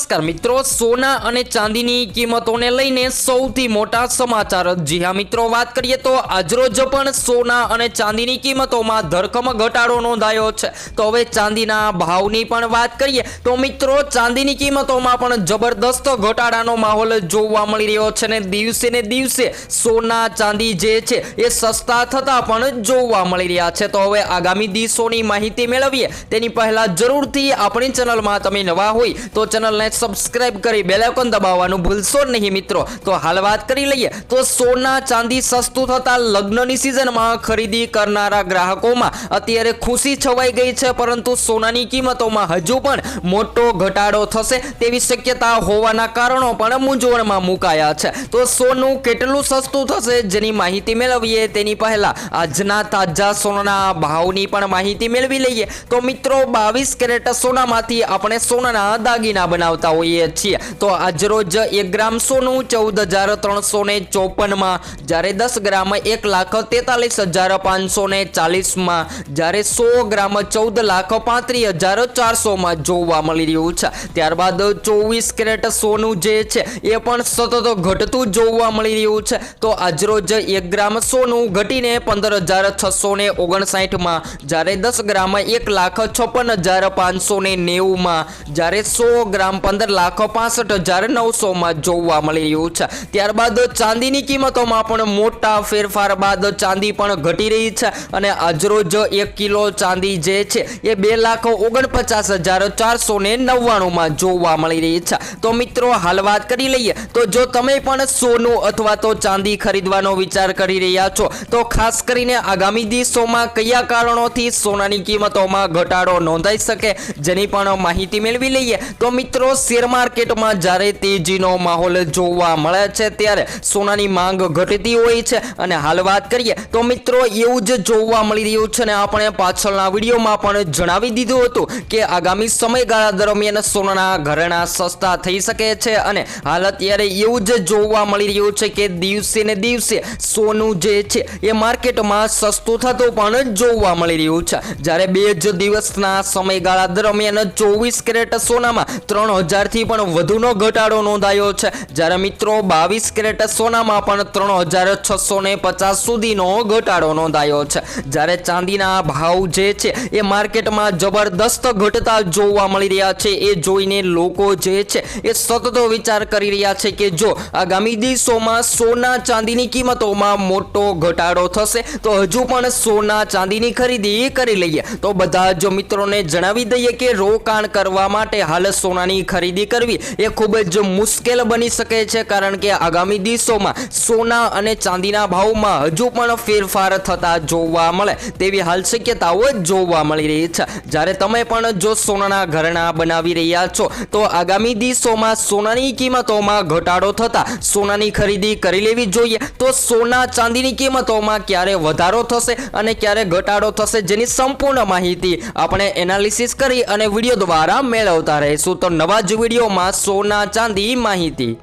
નમસ્કાર મિત્રો, સોના અને ચાંદીની કિંમતોને લઈને સૌથી મોટા સમાચાર. જી હા મિત્રો, વાત કરીએ તો આજરોજ પણ સોના અને ચાંદીની કિંમતોમાં ધરખમ ઘટાડો નોંધાયો છે. તો હવે ચાંદીના ભાવની પણ વાત કરીએ તો મિત્રો, ચાંદીની કિંમતોમાં પણ જબરદસ્ત ઘટાડાનો માહોલ જોવા મળી રહ્યો છે ને દિવસે ને દિવસે સોના, ચાંદી જે છે એ સસ્તા થતા પણ જોવા મળી રહ્યા છે. તો હવે આગામી દિવસોની માહિતી મેળવીએ. તેની પહેલા જરૂરથી આપણી ચેનલમાં તમે નવા હોય તો ચેનલને સબસ્ક્રાઇબ કરી બેલ આઇકોન દબાવવાનું ભૂલશો નહીં મિત્રો. તો હાલ વાત કરી લઈએ તો સોના ચાંદી સસ્તું થતા લગ્નની સિઝનમાં ખરીદી કરનારા ગ્રાહકોમાં અત્યારે ખુશી છવાઈ ગઈ છે, પરંતુ સોનાની કિંમતોમાં હજુ પણ મોટો ઘટાડો થશે તેવી શક્યતા હોવાના કારણો પણ મૂંઝવણમાં મુકાયા છે. તો સોનું કેટલું સસ્તું થશે જેની માહિતી મેળવીએ તેની પહેલા આજના તાજા સોનાના ભાવની પણ માહિતી મેળવી લઈએ. તો મિત્રો, બાવીસ કેરેટ સોનામાંથી આપણે સોનાના દાગીના બનાવતા હોઈએ છીએ. તો આજરોજ એક ગ્રામ સોનું ચૌદ હજાર ત્રણસો ને ચોપનમાં, જ્યારે દસ ગ્રામ એક લાખ તેતાલીસ હજાર પાંચસો ને ચાલીસમાં, જ્યારે સો ગ્રામ ચૌદ લાખ પાંત્રીસ હજાર ચારસોમાં જોવા મળી રહ્યું છે. ત્યારબાદ ચોવીસ કેરેટ સોનું જે છે, એ પણ સતત ઘટતું જોવા મળી રહ્યું છે. તો આજરોજ એક ગ્રામ સોનું ઘટીને પંદર હજાર છસો ને ઓગણસાઠમાં, જ્યારે દસ ગ્રામ એક લાખ છપ્પન હજાર પાંચસો ને નેવુંમાં, જ્યારે સો ગ્રામ પંદર લાખ પાસઠ હજાર નવસોમાં જોવા મળી રહ્યું છે. ત્યારબાદ ચાંદીની કિંમતોમાં પણ મોટા ફેરફાર બાદ ચાંદી પણ ઘટી રહી છે અને આજરોજ એક કિલો ચાંદી જે છે એ બે લાખ ઓગણપચાસ હજાર ચારસો ને નવ્વાણુંમાં જોવા મળી રહી છે. તો મિત્રો, હાલ વાત કરી લઈએ તો જો તમે પણ સોનું અથવા તો ચાંદી ખરીદવાનો વિચાર કરી રહ્યા છો, તો ખાસ કરીને આગામી દિવસોમાં કયા કારણોથી સોનાની કિંમતોમાં ઘટાડો નોંધાઈ શકે, જેની પણ માહિતી મેળવી લઈએ. તો મિત્રો શેર માર્કેટમાં જ્યારે તેજીનો માહોલ જોવા મળે છે, ત્યારે સોનાની માંગ ઘટતી હોય છે. અને હાલ વાત કરીએ તો મિત્રો, એવું જ જોવા મળી રહ્યું છે ને આપણે પાછળના વિડીયોમાં પણ જણાવી દીધું હતું કે આગામી સમયગાળા દરમિયાન સોનાના ઘરેણા સસ્તા થઈ શકે છે. અને હાલ અત્યારે એવું જ જોવા મળી રહ્યું છે કે દિવસે ને દિવસે સોનું જે છે, એ માર્કેટમાં સસ્તું થતું પણ જોવા મળી રહ્યું છે. જ્યારે બે જ દિવસના સમયગાળા દરમિયાન ચોવીસ કેરેટ સોનામાં ત્રણ હજારથી પણ વધુનો ઘટાડો નોંધાયો છે. જ્યારે મિત્રો બાવીસ કેરેટ સોનામાં પણ ત્રણ હજાર છસો પચાસ સુધીનો ઘટાડો નોંધાયો છે. જ્યારે ચાંદીના ભાવ જે છે એ માર્કેટમાં જબરદસ્ત ઘટતા જોવા મળી રહ્યા છે. એ જોઈને લોકો જે છે એ સતત વિચાર કરી રહ્યા છે કે જો આગામી દિવસોમાં સોના ચાંદીની કિંમતોમાં મોટો ઘટાડો થશે, તો હજુ પણ સોના ચાંદીની ખરીદી કરી લઈએ. તો બધા જ મિત્રોને જણાવી દઈએ કે રોકાણ કરવા માટે હાલ સોનાની ખરીદી કરવી એ ખૂબ જ મુશ્કેલ બની શકે છે, કારણ કે આગામી દિવસોમાં સોના અને ચાંદીના ભાવમાં હજુ પણ ફેરફાર થતા જોવા મળે તેવી હાલ શક્યતાઓ જોવા મળી રહી છે. જ્યારે તમે પણ જો સોનાના ઘરેણા બનાવી રહ્યા છો, તો આગામી દિવસોમાં સોનાની કિંમતોમાં ઘટાડો થતાં સોનાની ખરીદી કરી લેવી જોઈએ, તો સોના ચાંદીની કિંમતોમાં ક્યારે વધારો થશે અને ક્યારે ઘટાડો થશે જેની સંપૂર્ણ માહિતી આપણે એનાલિસિસ કરી અને વીડિયો દ્વારા મેળવતા રહીશું. તો નવા જ વિડીયોમાં સોના ચાંદી માહિતી.